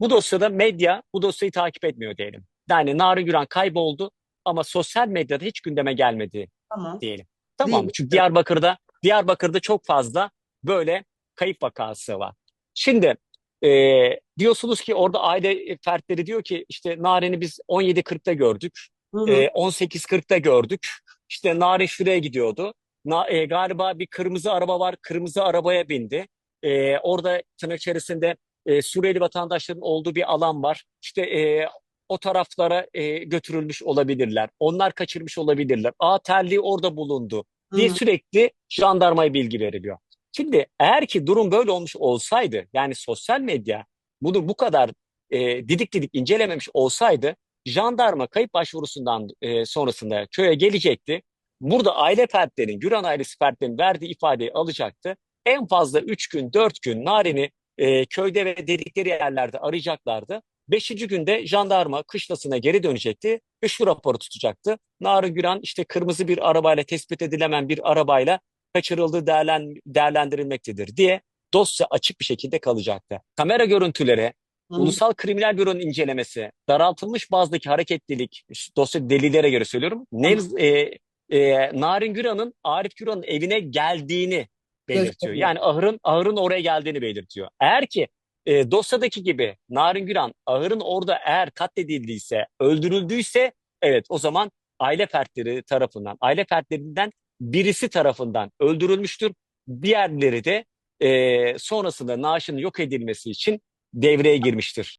Bu dosyada medya bu dosyayı takip etmiyor diyelim. Yani Narin Güran kayboldu ama sosyal medyada hiç gündeme gelmedi Tamam. diyelim. Tamam? Değil. Çünkü Diyarbakır'da Diyarbakır'da çok fazla böyle kayıp vakası var. Şimdi e, diyorsunuz ki orada aile fertleri diyor ki işte Narin'i biz 17.40'da gördük. Hı hı. E, 18.40'da gördük. İşte Narin şuraya gidiyordu. Na, e, galiba bir kırmızı araba var. Kırmızı arabaya bindi. E, orada tırnak içerisinde e, Suriyeli vatandaşların olduğu bir alan var. İşte e, o taraflara e, götürülmüş olabilirler. Onlar kaçırmış olabilirler. A terliği orada bulundu diye hı. sürekli jandarmaya bilgi veriliyor. Şimdi eğer ki durum böyle olmuş olsaydı yani sosyal medya bunu bu kadar e, didik didik incelememiş olsaydı jandarma kayıp başvurusundan e, sonrasında köye gelecekti. Burada aile fertlerinin, Güran ailesi fertlerinin verdiği ifadeyi alacaktı. En fazla 3 gün, 4 gün Narin'i e, köyde ve dedikleri yerlerde arayacaklardı. Beşinci günde jandarma kışlasına geri dönecekti ve şu raporu tutacaktı. Narin Güran işte kırmızı bir arabayla tespit edilemeyen bir arabayla kaçırıldığı değerlen, değerlendirilmektedir diye dosya açık bir şekilde kalacaktı. Kamera görüntüleri, Hı. Ulusal Kriminal Büro'nun incelemesi, daraltılmış bazdaki hareketlilik, dosya delillere göre söylüyorum. Nevz, e, e, Narin Güran'ın Arif Güran'ın evine geldiğini belirtiyor. Yani ahırın ahırın oraya geldiğini belirtiyor. Eğer ki e, dosyadaki gibi Narin Güran ahırın orada eğer katledildiyse, öldürüldüyse evet o zaman aile fertleri tarafından, aile fertlerinden birisi tarafından öldürülmüştür. Diğerleri de e, sonrasında naaşının yok edilmesi için devreye girmiştir.